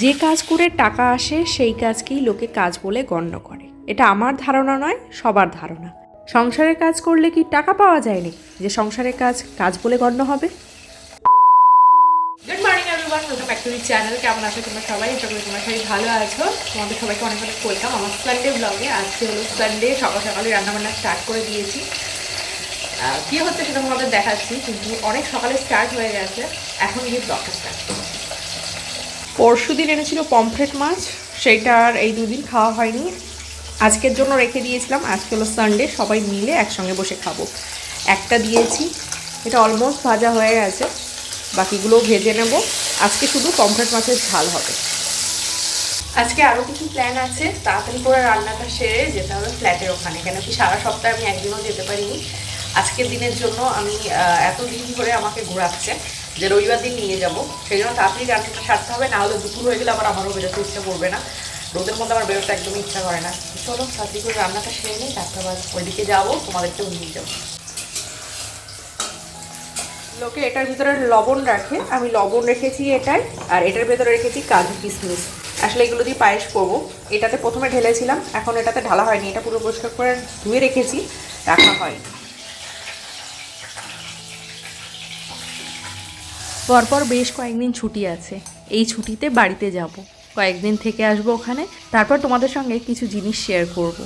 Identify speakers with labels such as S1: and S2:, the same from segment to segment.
S1: যে কাজ করে টাকা আসে, সেই কাজকেই লোকে কাজ বলে গণ্য করে। এটা আমার ধারণা নয়, সবার ধারণা। সংসারের কাজ করলে কি টাকা পাওয়া যায়নি? যে সংসারের কাজ কাজ বলে গণ্য হবে? চ্যানেল কেমন আছো তোমরা সবাই? আশা করি তোমরা সবাই ভালো আছো। তোমাদের সবাইকে অনেক অনেক ওয়েলকাম আমার সানডে ব্লগে আজকে হলো সানডে সকাল সকালে রান্নাবান্না স্টার্ট করে দিয়েছি। কি হচ্ছে সেটা তোমাদের দেখাচ্ছি, কিন্তু অনেক সকালে স্টার্ট হয়ে গেছে। এখন গিয়ে ব্লগটা স্টার্ট পরশু দিন এনেছিল পমফ্রেট মাছ সেইটা আর এই দুদিন খাওয়া হয়নি। আজকের জন্য রেখে দিয়েছিলাম, আজকে হলো সানডে সবাই মিলে একসঙ্গে বসে খাব। একটা দিয়েছি, এটা অলমোস্ট ভাজা হয়ে গেছে, বাকিগুলো ভেজে নেব। আজকে শুধু পমফ্রেট মাছের ঝাল হবে। আজকে আরও কিছু প্ল্যান আছে, তাড়াতাড়ি করে রান্নাটা সেরে যেতে হবে ফ্ল্যাটের ওখানে, কেন কি সারা সপ্তাহে আমি একদিনও যেতে পারিনি। আজকের দিনের জন্য আমি এত দিন ধরে আমাকে ঘোরাচ্ছে যে রবিবার দিন নিয়ে যাব। সেই জন্য তাড়াতাড়ি রান্নাটা সারতে হবে না হলে দুপুর হয়ে গেলে আবার আমারও বেরোতে ইচ্ছা করবে না। রোদের মধ্যে আমার বেরোতে একদমই ইচ্ছা করে না। চলো, তাড়াতাড়ি করে রান্নাটা সেরে নিই, তারপর আবার ওইদিকে যাব, তোমাদেরকেও নিয়ে যাব। লোকে এটার ভিতরে লবণ রাখে, আমি লবণ রেখেছি এটাই, আর এটার ভেতরে রেখেছি কাজু কিশমিশ। আসলে এগুলো দিয়ে পায়েস করব। এটাতে প্রথমে ঢেলেছিলাম, এখন এটাতে ঢালা হয়নি, এটা পুরো পরিষ্কার করে ধুয়ে রেখেছি, রাখা হয়নি। পরপর বেশ কয়েকদিন ছুটি আছে। এই ছুটিতে বাড়িতে যাব। কয়েকদিন থেকে আসব ওখানে তারপর তোমাদের সঙ্গে কিছু জিনিস শেয়ার করব।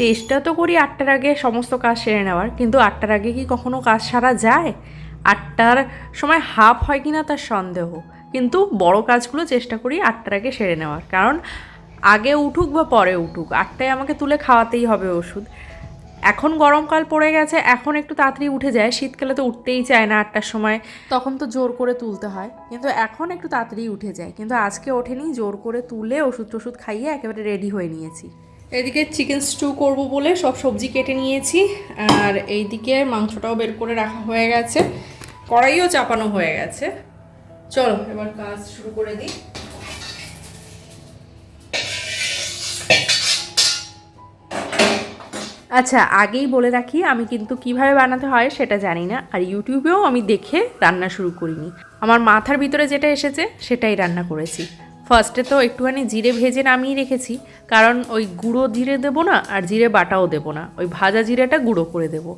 S1: চেষ্টা তো করি আটটার আগে সমস্ত কাজ সেরে নেওয়ার কিন্তু আটটার আগে কি কখনো কাজ সারা যায়? আটটার সময় হাফ হয় কি না তার সন্দেহ। কিন্তু বড় কাজগুলো চেষ্টা করি আটটার আগে সেরে নেওয়ার। কারণ আগে উঠুক বা পরে উঠুক আটটায় আমাকে তুলে খাওয়াতেই হবে ওষুধ। এখন গরমকাল পড়ে গেছে এখন একটু তাড়াতাড়ি উঠে যায়। শীতকালে তো উঠতেই চায় না আটটার সময়। তখন তো জোর করে তুলতে হয় কিন্তু এখন একটু তাড়াতাড়ি উঠে যায়। কিন্তু আজকে ওঠেনি জোর করে তুলে ওষুধ টষুধ খাইয়ে একেবারে রেডি হয়ে নিয়েছি। এদিকে চিকেন স্টু করব বলে সব সবজি কেটে নিয়েছি আর এইদিকে মাংসটাও বের করে রাখা হয়ে গেছে। কড়াইও চাপানো হয়ে গেছে। চলো, এবার কাজ শুরু করে দিই। আচ্ছা আগেই বলে রাখি, আমি কিন্তু কীভাবে বানাতে হয় সেটা জানি না, আর ইউটিউবেও আমি দেখে রান্না শুরু করিনি। আমার মাথার ভিতরে যেটা এসেছে, সেটাই রান্না করেছি। ফার্স্টে তো একটুখানি জিরে ভেজে নামিয়ে রেখেছি, কারণ ওই গুঁড়ো জিরে দেবো না আর জিরে বাটাও দেবো না। ওই ভাজা জিরেটা গুঁড়ো করে দেবো।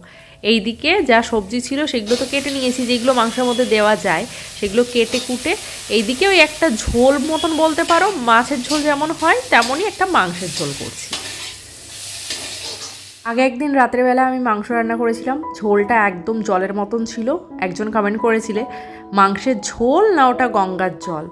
S1: এইদিকে যা সবজি ছিল সেগুলো তো কেটে নিয়েছি, যেগুলো মাংসের মধ্যে দেওয়া যায় সেগুলো কেটে কুটে, এইদিকে ওই একটা ঝোল মতন বলতে পারো, মাছের ঝোল যেমন হয় তেমনই একটা মাংসের ঝোল করছি। আগে একদিন রাত্রেবেলা আমি মাংস রান্না করেছিলাম, ঝোলটা একদম জলের মতন ছিল, একজন কমেন্ট করেছিলে, মাংসের ঝোল না ওটা গঙ্গার জল।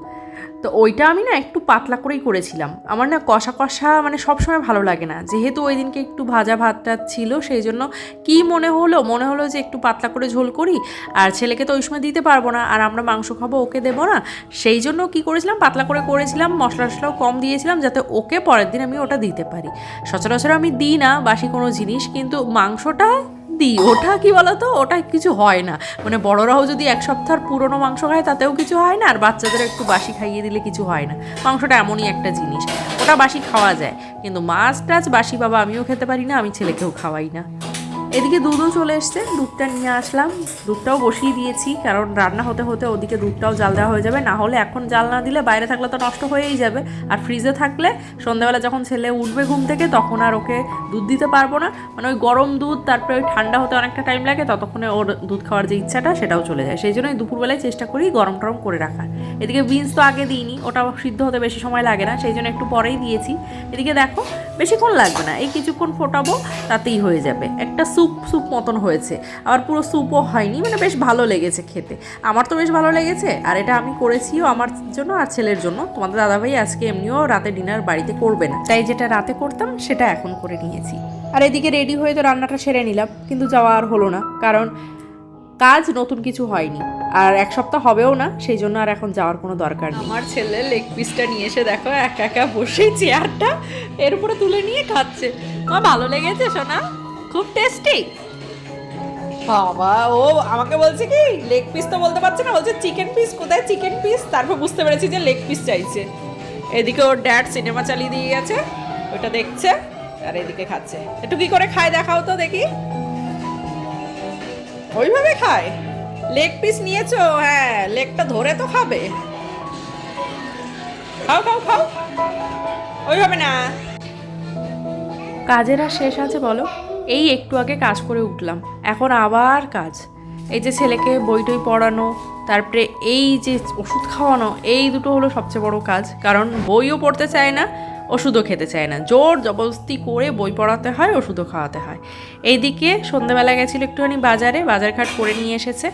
S1: তো ওইটা আমি না একটু পাতলা করেই করেছিলাম। আমার না কষা কষা মানে সবসময় ভালো লাগে না। যেহেতু ওই দিনকে একটু ভাজা ভাতটা ছিল, সেই জন্য কী মনে হলো? মনে হলো যে একটু পাতলা করে ঝোল করি আর ছেলেকে তো ওই সময় দিতে পারব না আর আমরা মাংস খাব, ওকে দেবো না। সেই জন্য কি করেছিলাম? পাতলা করে করেছিলাম, মশলা টশলাও কম দিয়েছিলাম যাতে ওকে পরের দিন আমি ওটা দিতে পারি। সচরাচর আমি দিই না বাসি কোনো জিনিস, কিন্তু মাংসটা দিই ওটা কি বলতো? ওটা কিছু হয় না। মানে বড়রাও যদি এক সপ্তাহ পুরনো মাংস খায়, তাতেও কিছু হয় না। আর বাচ্চাদের একটু বাসি খাইয়ে দিলে কিছু হয় না। মাংসটা এমনই একটা জিনিস। ওটা বাসি খাওয়া যায়। কিন্তু মাছ টাছ বাসি বাবা, আমিও খেতে পারি না, আমি ছেলেকেও খাওয়াই না। এদিকে দুধও চলে এসছে, দুধটা নিয়ে আসলাম। দুধটাও বসিয়ে দিয়েছি, কারণ রান্না হতে হতে ওদিকে দুধটাও জাল দেওয়া হয়ে যাবে। না হলে এখন জাল না দিলে বাইরে থাকলে তো নষ্ট হয়েই যাবে। আর ফ্রিজে থাকলে সন্ধ্যাবেলা যখন ছেলে উঠবে ঘুম থেকে, তখন আর ওকে দুধ দিতে পারব না। মানে ওই গরম দুধ, তারপরে ওই ঠান্ডা হতে অনেকটা টাইম লাগে, ততক্ষণে ওর দুধ খাওয়ার যে ইচ্ছাটা, সেটাও চলে যায়। সেই জন্যই দুপুরবেলায় চেষ্টা করি গরম টরম করে রাখার। এদিকে বিনস তো আগে দিইনি ওটা সিদ্ধ হতে বেশি সময় লাগে না, সেই জন্য একটু পরেই দিয়েছি। এদিকে দেখো, বেশিক্ষণ লাগবে না, এই কিছুক্ষণ ফোটাবো, তাতেই হয়ে যাবে। একটা স্যুপ স্যুপ স্যুপ মতন হয়েছে। আবার পুরো স্যুপও হয়নি মানে বেশ ভালো লেগেছে খেতে। আমার তো বেশ ভালো লেগেছে, আর এটা আমি করেছিও আমার জন্য আর ছেলের জন্য। তোমাদের দাদাভাই আজকে এমনিও রাতে ডিনার বাড়িতে করবে না। তাই যেটা রাতে করতাম, সেটা এখন করে নিয়েছি। আর এদিকে রেডি হয়ে তো রান্নাটা সেরে নিলাম, কিন্তু যাওয়া আর হলো না, কারণ কাজ নতুন কিছু হয়নি। আর এক সপ্তাহ হবেও না, সেই জন্য আর এখন যাওয়ার কোনো দরকার নেই। আমার ছেলে লেগ পিসটা নিয়ে এসে দেখো, একা একা বসে চেয়ারটা এর উপরে তুলে নিয়ে খাচ্ছে আমার ভালো লেগেছে সোনা? খুব টেস্টি বাবা ও আমাকে বলছে কি লেগ পিস তো বলতে পারছে না বলছে চিকেন পিস কোথায় চিকেন পিস তারপর বুঝতে পেরেছি যে লেগ পিস চাইছে। এদিকে ওর ড্যাড সিনেমা চালিয়ে দিয়ে গেছে ওইটা দেখছে আর এদিকে খাচ্ছে। একটু কি করে খায় দেখাও তো দেখি। ওইভাবে খায়। লেগ পিস নিয়েছো? হ্যাঁ লেগটা ধরে তো খাবে। খাও খাও খাও। ওইভাবে না। কাজের আর শেষ আছে বলো। এই একটু আগে কাজ করে উঠলাম। এখন আবার কাজ। এই যে ছেলেকে বই টই পড়ানো, তারপরে এই যে ওষুধ খাওয়ানো, এই দুটো হলো সবচেয়ে বড় কাজ। কারণ বইও পড়তে চায় না, ওষুধও খেতে চায় না। জোর জবরদস্তি করে বই পড়াতে হয়, ওষুধও খাওয়াতে হয়। এইদিকে সন্ধ্যাবেলা গেছিল একটুখানি বাজারে, বাজারঘাট করে নিয়ে এসেছে।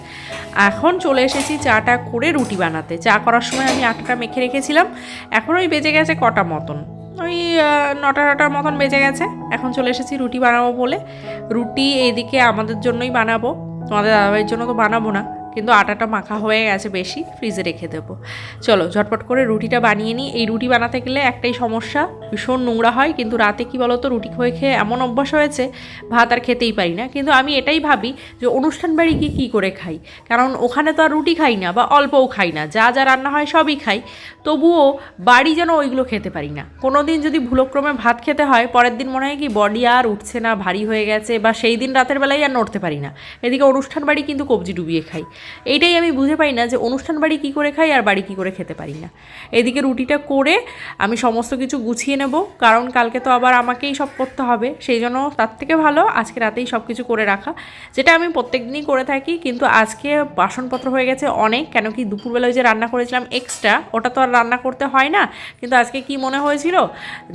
S1: এখন চলে এসেছি চাটা করে রুটি বানাতে। চা করার সময় আমি আটাটা মেখে রেখেছিলাম। এখন ওই বেজে গেছে কটা মতন। ওই নটা নটার মতন বেজে গেছে। এখন চলে এসেছি রুটি বানাবো বলে। রুটি এইদিকে আমাদের জন্যই বানাবো। তোমাদের দাদাভাইয়ের জন্য তো বানাবো না। কিন্তু আটাটা মাখা হয়ে গেছে বেশি, ফ্রিজে রেখে দেবো। চলো, ঝটপট করে রুটিটা বানিয়ে নিই। এই রুটি বানাতে গেলে একটাই সমস্যা, ভীষণ নোংরা হয়, কিন্তু রাতে কি বলো তো রুটি খেয়ে খেয়ে এমন অভ্যাস হয়েছে, ভাত আর খেতেই পারি না। কিন্তু আমি এটাই ভাবি যে অনুষ্ঠান বাড়ি গিয়ে কী করে খাই? কারণ ওখানে তো আর রুটি খাই না বা অল্পও খাই না, যা যা রান্না হয় সবই খাই। তবুও বাড়ি যেন ওইগুলো খেতে পারি না। কোনো দিন যদি ভুলক্রমে ভাত খেতে হয়, পরের দিন মনে হয় কি বডি আর উঠছে না, ভারী হয়ে গেছে বা সেই দিন রাতের বেলায় আর নড়তে পারি না। এদিকে অনুষ্ঠান বাড়ি কিন্তু কবজি ডুবিয়ে খাই। এইটাই আমি বুঝে পাই না যে অনুষ্ঠান বাড়ি কী করে খাই আর বাড়ি কী করে খেতে পারি না। এদিকে রুটিটা করে আমি সমস্ত কিছু গুছিয়ে নেব, কারণ কালকে তো আবার আমাকেই সব করতে হবে, সেই জন্য তার থেকে ভালো আজকে রাতেই সব কিছু করে রাখা, যেটা আমি প্রত্যেক দিনই করে থাকি, কিন্তু আজকে বাসনপত্র হয়ে গেছে অনেক, কেন কি দুপুরবেলায় যে রান্না করেছিলাম এক্সট্রা ওটা তো আর রান্না করতে হয় না, কিন্তু আজকে কি মনে হয়েছিল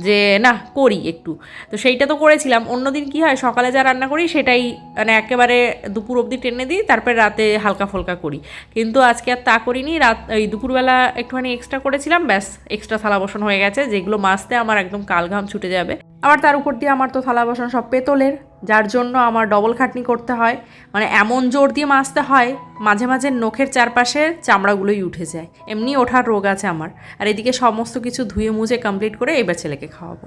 S1: যে না, করি একটু। তো সেইটা তো করেছিলাম, অন্যদিন কি হয় সকালে যা রান্না করি সেটাই মানে একেবারে দুপুর অবধি টেনে দিই, তারপরে রাতে হালকা ফুলকা করি। কিন্তু আজকে আর তা করিনি, রাত, এই দুপুরবেলা একটুখানি এক্সট্রা করেছিলাম, ব্যাস এক্সট্রা থালা বাসন হয়ে গেছে, যেগুলো মাজতে আমার একদম কালঘাম ছুটে যাবে। আবার তার উপর দিয়ে আমার তো থালা বাসন সব পেতলের, যার জন্য আমার ডবল খাটনি করতে হয়। মানে এমন জোর দিয়ে মাজতে হয়, মাঝে মাঝে নখের চারপাশে চামড়াগুলোই উঠে যায়। এমনি ওঠার রোগ আছে আমার। আর এদিকে সমস্ত কিছু ধুয়ে মুছে কমপ্লিট করে এবার ছেলেকে খাওয়াবো।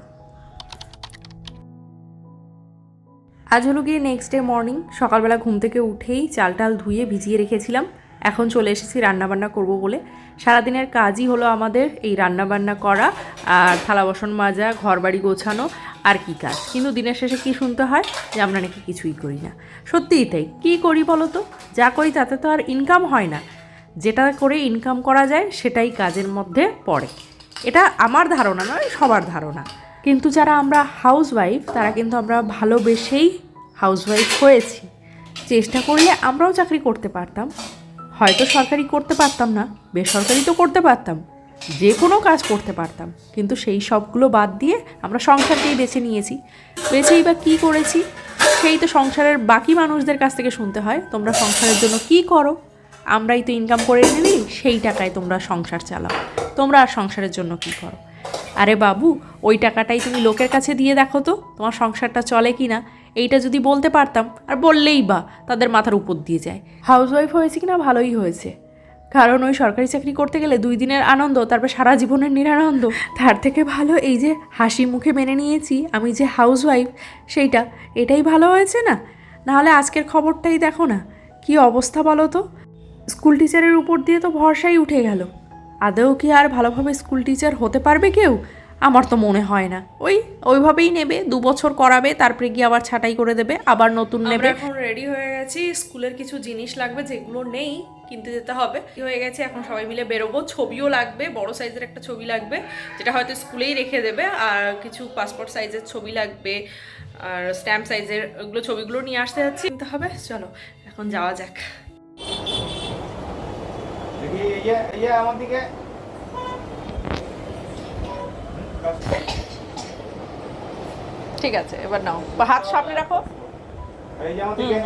S1: আজ হলো গিয়ে নেক্সট ডে মর্নিং সকালবেলা ঘুম থেকে উঠেই চাল টাল ধুয়ে ভিজিয়ে রেখেছিলাম। এখন চলে এসেছি রান্নাবান্না করব বলে। সারাদিনের কাজই হলো আমাদের এই রান্নাবান্না করা আর থালা বাসন মাজা ঘর বাড়ি গোছানো আর কি কাজ। কিন্তু দিনের শেষে কি শুনতে হয়? যে আমরা নাকি কিছুই করি না। সত্যিই তাই। কী করি বলো তো? যা করি তাতে তো আর ইনকাম হয় না। যেটা করে ইনকাম করা যায়, সেটাই কাজের মধ্যে পড়ে। এটা আমার ধারণা নয়, সবার ধারণা। কিন্তু যারা আমরা হাউসওয়াইফ তারা কিন্তু আমরা ভালোবেসেই হাউসওয়াইফ হয়েছি। চেষ্টা করলে আমরাও চাকরি করতে পারতাম। হয়তো সরকারি করতে পারতাম না, বেসরকারি তো করতে পারতাম, যে কোনো কাজ করতে পারতাম। কিন্তু সেই সবগুলো বাদ দিয়ে আমরা সংসারকেই বেছে নিয়েছি। বেছেই বা কী করেছি, সেই তো সংসারের বাকি মানুষদের কাছ থেকে শুনতে হয়, তোমরা সংসারের জন্য কি করো? আমরাই তো ইনকাম করে এনে সেই টাকায় তোমরা সংসার চালাও। তোমরা আর সংসারের জন্য কি করো? আরে বাবু, ওই টাকাটাই তুমি লোকের কাছে দিয়ে দেখো তো, তোমার সংসারটা চলে কি না এইটা যদি বলতে পারতাম, আর বললেই বা, তাদের মাথার উপর দিয়ে যায়। হাউসওয়াইফ হয়েছে কি না ভালোই হয়েছে। কারণ ওই সরকারি চাকরি করতে গেলে দুই দিনের আনন্দ, তারপর সারা জীবনের নিরানন্দ। তার থেকে ভালো এই যে হাসি মুখে মেনে নিয়েছি আমি যে হাউসওয়াইফ সেইটা, এটাই ভালো হয়েছে না? নাহলে আজকের খবরটাই দেখো না। কি অবস্থা বলো তো? স্কুল টিচারের উপর দিয়ে তো ভরসাই উঠে গেল। আদৌ কি আর ভালোভাবে স্কুল টিচার হতে পারবে কেউ? আমার তো মনে হয় না। ওই ওইভাবেই নেবে দু বছর করাবে তারপরে গিয়ে আবার ছাঁটাই করে দেবে আবার নতুন নেবে। এখন রেডি হয়ে গেছি স্কুলের কিছু জিনিস লাগবে যেগুলো নেই কিনতে যেতে হবে। কি হয়ে গেছে এখন সবাই মিলে বেরোবো ছবিও লাগবে বড় সাইজের একটা ছবি লাগবে যেটা হয়তো স্কুলেই রেখে দেবে আর কিছু পাসপোর্ট সাইজের ছবি লাগবে আর স্ট্যাম্প সাইজের ওগুলো ছবিগুলো নিয়ে আসতে যাচ্ছি। কিনতে হবে চলো এখন যাওয়া যাক।
S2: ইয়ে আমার দিকে
S1: ঠিক আছে এবার নাও। হাত সামনে রাখো।
S2: এই যে আমার দিকে।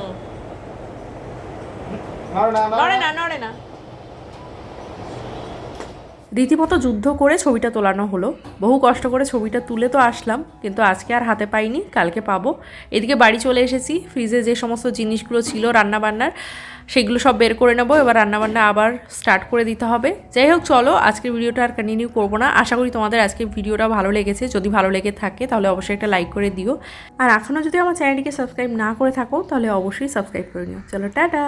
S1: নড়ে না নড়ে না। রীতিমতো যুদ্ধ করে ছবিটা তোলানো হলো। বহু কষ্ট করে ছবিটা তুলে তো আসলাম, কিন্তু আজকে আর হাতে পাইনি, কালকে পাবো। এদিকে বাড়ি চলে এসেছি, ফ্রিজে যে সমস্ত জিনিসগুলো ছিল রান্নাবান্নার, সেগুলো সব বের করে নেব। এবার রান্নাবান্না আবার স্টার্ট করে দিতে হবে। যাই হোক, চলো, আজকের ভিডিওটা আর কন্টিনিউ করব না। আশা করি তোমাদের আজকের ভিডিওটা ভালো লেগেছে। যদি ভালো লেগে থাকে, তাহলে অবশ্যই একটা লাইক করে দিও। আর এখনও যদি আমার চ্যানেলটিকে সাবস্ক্রাইব না করে থাকো, তাহলে অবশ্যই সাবস্ক্রাইব করে নিও। চলো, টাটা!